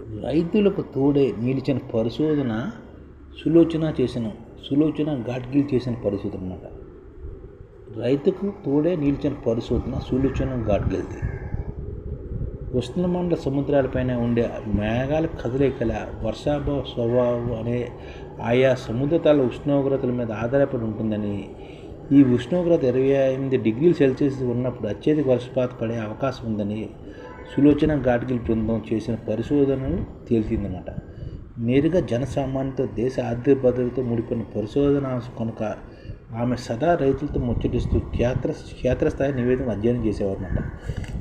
రైతులకు తోడే నిలిచిన పరిశోధన సులోచన చేసిన సులోచన ఘాట్గిల్ చేసిన పరిశోధన అన్నమాట. రైతుకు తోడే నిలిచిన పరిశోధన సులోచన ఘాట్గిల్ది ఉష్ణమండల సముద్రాలపైన ఉండే మేఘాల కదలికల వర్షాభావ స్వభావం అనే ఆయా సముద్రతాల ఉష్ణోగ్రతల మీద ఆధారపడి ఉంటుందని ఈ ఉష్ణోగ్రత ఇరవై ఎనిమిది డిగ్రీల సెల్సియస్ ఉన్నప్పుడు అత్యధిక వర్షపాత పడే అవకాశం ఉందని సులోచన గాడ్గిల్ బృందం చేసిన పరిశోధనలు తేల్చిందన్నమాట. నేరుగా జనసామాన్యంతో దేశ ఆర్థిక భద్రతతో ముడిపడిన పరిశోధన కనుక ఆమె సదా రైతులతో ముచ్చటిస్తూ క్షేత్ర క్షేత్రస్థాయి నివేదన అధ్యయనం చేసేవారన్నమాట.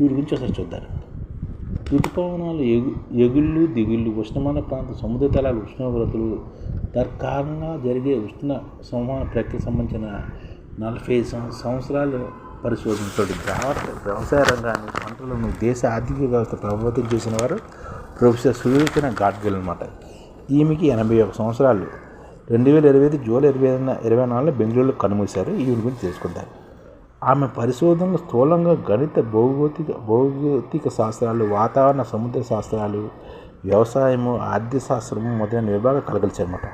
వీటి గురించి ఒకసారి చూద్దాం. ఋతుపవనాలు ఎగు ఎగుళ్ళు దిగుళ్ళు ఉష్ణమాన ప్రాంత సముద్ర తలాల ఉష్ణోగ్రతలు తత్కారణంగా జరిగే ఉష్ణ సంవహన ప్రక్రియకు సంబంధించిన నలభై సంవత్సరాలు పరిశోధనతోటి వ్యవసాయ రంగాన్ని పంటలను దేశ ఆర్థిక వ్యవస్థ ప్రభావితం చేసిన వారు ప్రొఫెసర్ సులోచన గాడ్గిల్ అనమాట ఈమెకి ఎనభై ఒక సంవత్సరాలు. రెండు వేల ఇరవై ఐదు జూలై ఇరవై ఐదున ఇరవై నాలుగులో బెంగళూరులో కనుమూశారు. ఈమె గురించి తెలుసుకుంటారు ఆమె పరిశోధనలు స్థూలంగా గణిత భౌగోళిక భౌగోళిక శాస్త్రాలు వాతావరణ సముద్ర శాస్త్రాలు వ్యవసాయము ఆర్థిక శాస్త్రము మొదలైన విభాగాలు కలగలిచారన్నమాట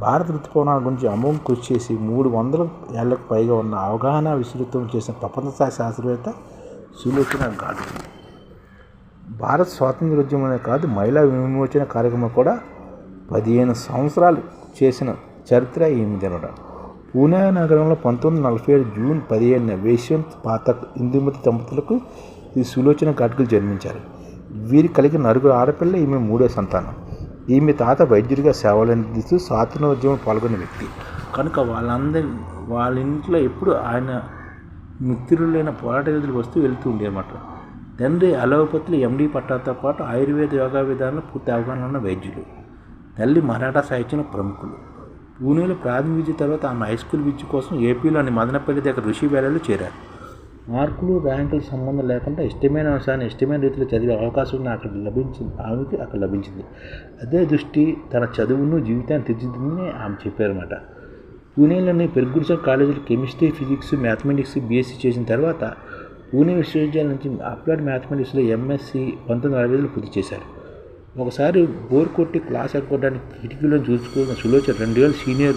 భారత ఋతుపవనాల గురించి అమోఘ కృషి చేసి మూడు వందల ఏళ్ళకు పైగా ఉన్న అవగాహన విస్తృతం చేసిన ప్రపంచస్థాయి శాస్త్రవేత్త సులోచన గాడు. భారత స్వాతంత్రోద్యమమే కాదు మహిళా విమోచన కార్యక్రమం కూడా పదిహేను సంవత్సరాలు చేసిన చరిత్ర ఈమెదనమాట పూణే నగరంలో పంతొమ్మిది నలభై ఏడు జూన్ పదిహేను వేశ్వంత్ పాత ఇందుమతి దంపతులకు ఈ సులోచన ఘాట్కులు జన్మించారు. వీరి కలిగిన నలుగురు ఆడపిల్ల ఈమె మూడో సంతానం. ఈమె తాత వైద్యుడిగా సేవలు అందిస్తూ స్వాతంత్రోద్యమం పాల్గొన్న వ్యక్తి. కనుక వాళ్ళందరి వాళ్ళ ఇంట్లో ఎప్పుడు ఆయన మిత్రులైన పోరాట యోధులు వస్తూ వెళ్తూ ఉండేమాట తండ్రి అలోపతులు ఎండి పట్టాతో పాటు ఆయుర్వేద యోగా విధానంలో పూర్తి అవగాహన ఉన్న వైద్యులు. తల్లి మరాఠా సాహిత్యంలో ప్రముఖులు. పూణేలో ప్రాథమిక విద్య తర్వాత ఆమె హై స్కూల్ విద్య కోసం ఏపీలోని మదనపల్లి దగ్గర ఋషి వేళలో చేరారు. మార్కులు ర్యాంకులు సంబంధం లేకుండా ఇష్టమైన అంశాన్ని ఇష్టమైన రీతిలో చదివే అవకాశం అక్కడ లభించింది. ఆమెకి అక్కడ లభించింది. అదే దృష్టి తన చదువును జీవితాన్ని తీర్చిదిద్దని ఆమె చెప్పారన్నమాట. పూణేలోని పెర్గుడిసన్ కాలేజీలో కెమిస్ట్రీ ఫిజిక్స్ మ్యాథమెటిక్స్ బీఎస్సీ చేసిన తర్వాత పూణే విశ్వవిద్యాలయం నుంచి అప్లైడ్ మ్యాథమెటిక్స్లో ఎంఎస్సి పంతొమ్మిది అరవై ఐదులో పూర్తి చేశారు. ఒకసారి బోర్ కొట్టి క్లాస్ ఎక్కొట్టడానికి కిటికీలో చూసుకున్న సులోచన రెండు వేల సీనియర్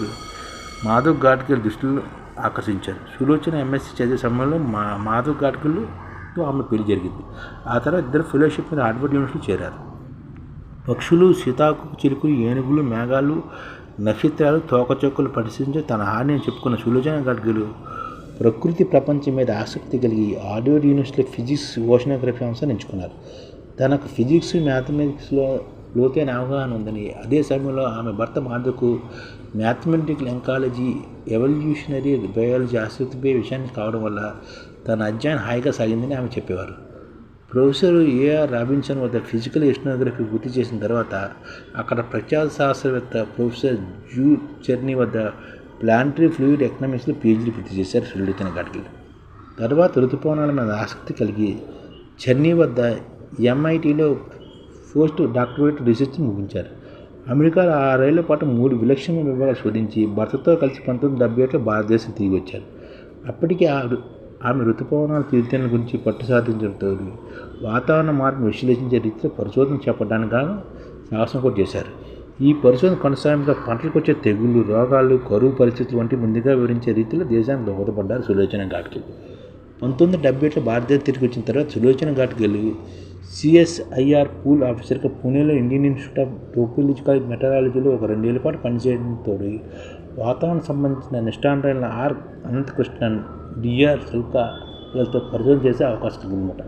మాధవ్ ఘాట్కి దృష్టిలో ఆకర్షించారు. సులోచన ఎంఎస్సీ చదివే సమయంలో మా మాధవ్ ఘాట్కల్తో ఆమె పెళ్ళి జరిగింది. ఆ తర్వాత ఇద్దరు ఫెలోషిప్ మీద హార్వర్డ్ యూనివర్సిటీ చేరారు. పక్షులు సీతాకు చిలుకులు ఏనుగులు మేఘాలు నక్షత్రాలు తోకచొక్కలు పరిశీలించి తన హాని చెప్పుకున్న సులోచన గడ్గలు ప్రకృతి ప్రపంచం మీద ఆసక్తి కలిగి హార్వర్డ్ యూనివర్సిటీలో ఫిజిక్స్ ఓషనోగ్రఫీ అంశాన్ని ఎంచుకున్నారు. తనకు ఫిజిక్స్ మ్యాథమెటిక్స్లో లోతైన అవగాహన ఉందని అదే సమయంలో ఆమె భర్త మాధవ్కు మ్యాథమెటికల్ ఎంకాలజీ ఎవల్యూషనరీ బయాలజీ ఆసక్తిపై విషయాన్ని కావడం వల్ల తన అధ్యయనం హాయిగా సాగిందని ఆమె చెప్పేవారు. ప్రొఫెసర్ ఏఆర్ రాబిన్సన్ వద్ద ఫిజికల్ ఎస్నోగ్రఫీ పూర్తి చేసిన తర్వాత అక్కడ ప్రఖ్యాత శాస్త్రవేత్త ప్రొఫెసర్ జూ చెర్నీ వద్ద ప్లాంటరీ ఫ్లూయిడ్ ఎకనామిక్స్లో పీహెచ్డీ పూర్తి చేశారు సులుడితన ఘాట్కిల్ తర్వాత ఋతుపవనాల మీద ఆసక్తి కలిగి చెర్నీ వద్ద ఎంఐటీలో పోస్ట్ డాక్టరేట్ రీసెర్చ్ ముగించారు. అమెరికాలో ఆరేళ్ళ పాటు మూడు విలక్షణ విభాగాలు శోధించి భర్తతో కలిసి పంతొమ్మిది డెబ్బై ఏట్లో భారతదేశం తిరిగి వచ్చారు. అప్పటికే ఆ ఆమె ఋతుపవనాల తీర్థాల గురించి పట్టు సాధించడంతో వాతావరణ మార్పును విశ్లేషించే రీతిలో పరిశోధన చేపట్టడానికి గాను సాహసం కూడా చేశారు. ఈ పరిశోధన కొనసాగంగా పంటలకు వచ్చే తెగుళ్ళు రోగాలు కరువు పరిస్థితులు వంటి ముందుగా వివరించే రీతిలో దేశానికి దోహదపడ్డారు సులోచన ఘాట్కి. పంతొమ్మిది డెబ్బై ఏడులో భారతదేశం తిరిగి వచ్చిన తర్వాత సులోచన ఘాట్కి వెళ్ళి సిఎస్ఐఆర్ పూల్ ఆఫీసర్గా పూణేలో ఇండియన్ ఇన్స్టిట్యూట్ ఆఫ్ టోపోలజికల్ మెటరాలజీలో ఒక రెండేళ్ళ పాటు పనిచేయడంతో వాతావరణ సంబంధించిన నిష్ఠాంతరైన ఆర్. అనంతకృష్ణన్ డిఆర్. శుల్కాలతో పరిశోధన చేసే అవకాశం ఉందన్నమాట.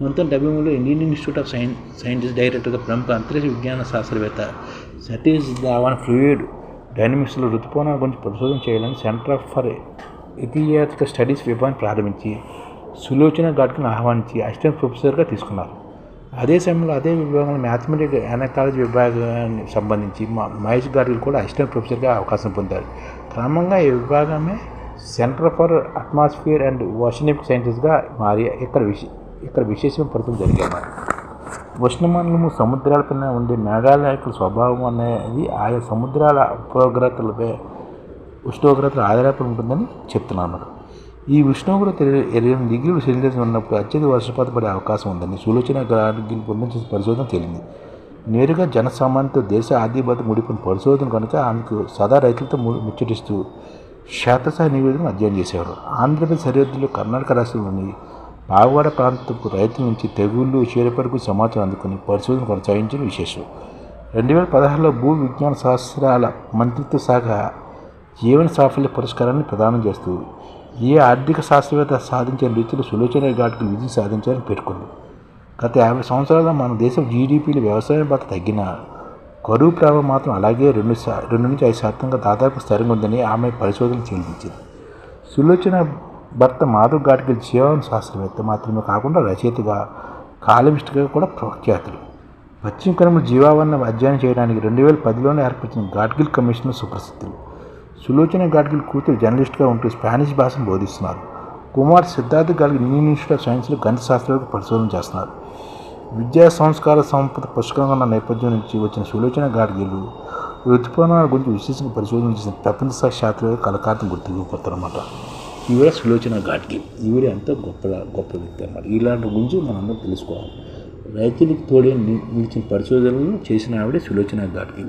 పంతొమ్మిది డెబ్బై మూడులో Indian institute of science scientist డైరెక్టర్గా ప్రముఖ అంతరిక్ష విజ్ఞాన శాస్త్రవేత్త సతీష్ ధావన్ ఫ్లూయిడ్ డైనమిక్స్లో ఋతుపవనాల గురించి పరిశోధన చేయాలని సెంటర్ ఫర్ ఇథియాటికల్ స్టడీస్ విభాగాన్ని ప్రారంభించి సులోచన ఘాట్కిని ఆహ్వానించి అసిస్టెంట్ ప్రొఫెసర్గా తీసుకున్నారు. అదే సమయంలో అదే విభాగంలో మ్యాథమెటిక్ ఎనకాలజీ విభాగానికి సంబంధించి మా మహేష్ గారు కూడా అసిస్టెంట్ ప్రొఫెసర్గా అవకాశం పొందారు. క్రమంగా ఈ విభాగమే centre for atmosphere and oceanic సైన్సెస్గా మారి ఇక్కడ విశే ఇక్కడ విశేషమైన ఫలితం జరిగేమాట ఉష్ణమండలము సముద్రాలపైన ఉండే మేఘాల యొక్క స్వభావం అనేది ఆయా సముద్రాల ఉష్ణోగ్రతలపై ఉష్ణోగ్రతలు ఆధారపడి ఉంటుందని చెప్తున్నాను ఈ ఉష్ణోగ్రత ఇరవై డిగ్రీలు సెల్సియస్ ఉన్నప్పుడు అత్యధిక వర్షపాతం పడే అవకాశం ఉందని సులోచన గార్గిల్ పొందిన పరిశోధన తేలింది. నేరుగా జనసామాన్యంతో దేశ ఆర్థిక ముడిపోయిన పరిశోధన కనుక ఆమెకు సదా రైతులతో ము- ముచ్చటిస్తూ శాతస్థాయి నివేదికను అధ్యయనం చేసేవారు. ఆంధ్రప్రదేశ్ సరిహద్దులో కర్ణాటక రాష్ట్రంలోని పాగవాడ ప్రాంతపు రైతుల నుంచి తెగుళ్ళు చీడపరకు సమాచారం అందుకుని పరిశోధన కొనసాగించిన విశేషం. రెండు వేల పదహారులో భూ విజ్ఞాన శాస్త్రాల మంత్రిత్వ శాఖ జీవన సాఫల్య పురస్కారాన్ని ప్రదానం చేస్తూ ఏ ఆర్థిక శాస్త్రవేత్త సాధించిన రీతిలో సులోచన ఘాట్కి విధి సాధించాలని పేర్కొంది. గత యాభై సంవత్సరాల మన దేశం జీడిపిలో వ్యవసాయం బాగా తగ్గిన కరువు ప్రభావం మాత్రం అలాగే రెండు శా రెండు నుంచి ఐదు శాతంగా దాదాపు స్థిరంగా ఉందని ఆమె పరిశోధన చెల్లించింది సులోచన భర్త మాధవ్ ఘాట్గిల్ జీవన శాస్త్రవేత్త మాత్రమే కాకుండా రచయితగా కాలమిస్ట్గా కూడా ప్రఖ్యాతులు. పశ్చిమ కనుమ జీవావరణ అధ్యయనం చేయడానికి రెండు వేల పదిలోనే ఏర్పరిచిన ఘాట్గిల్ కమిషన్ సుప్రసిద్ధులు. సులోచన గాడ్గిల్ కూతురు జర్నలిస్ట్గా ఉంటూ స్పానిష్ భాషను బోధిస్తున్నారు. Kumar Siddharth Gadgil Indian institute of సైన్స్లో గణిత శాస్త్రాలకు పరిశోధన చేస్తున్నారు. విద్యా సంస్కార సంపద పుష్కలంగా ఉన్న నేపథ్యం నుంచి వచ్చిన సులోచన గాడ్గిలు ఋతుపవనాల గురించి విశేషంగా పరిశోధన చేసిన ప్రపంచ శాస్త్రవేత్త కలకాతం గుర్తిపోతారన్నమాట ఈవిడ సులోచన గాడ్గిల్. ఈవిడ ఎంతో గొప్ప గొప్ప వ్యక్తి అన్నమాట. ఇలాంటి గురించి మనందరం తెలుసుకోవాలి. రైతులకు తోడే నిలిచిన పరిశోధనలు చేసిన ఆవిడ సులోచన గాడ్గిల్.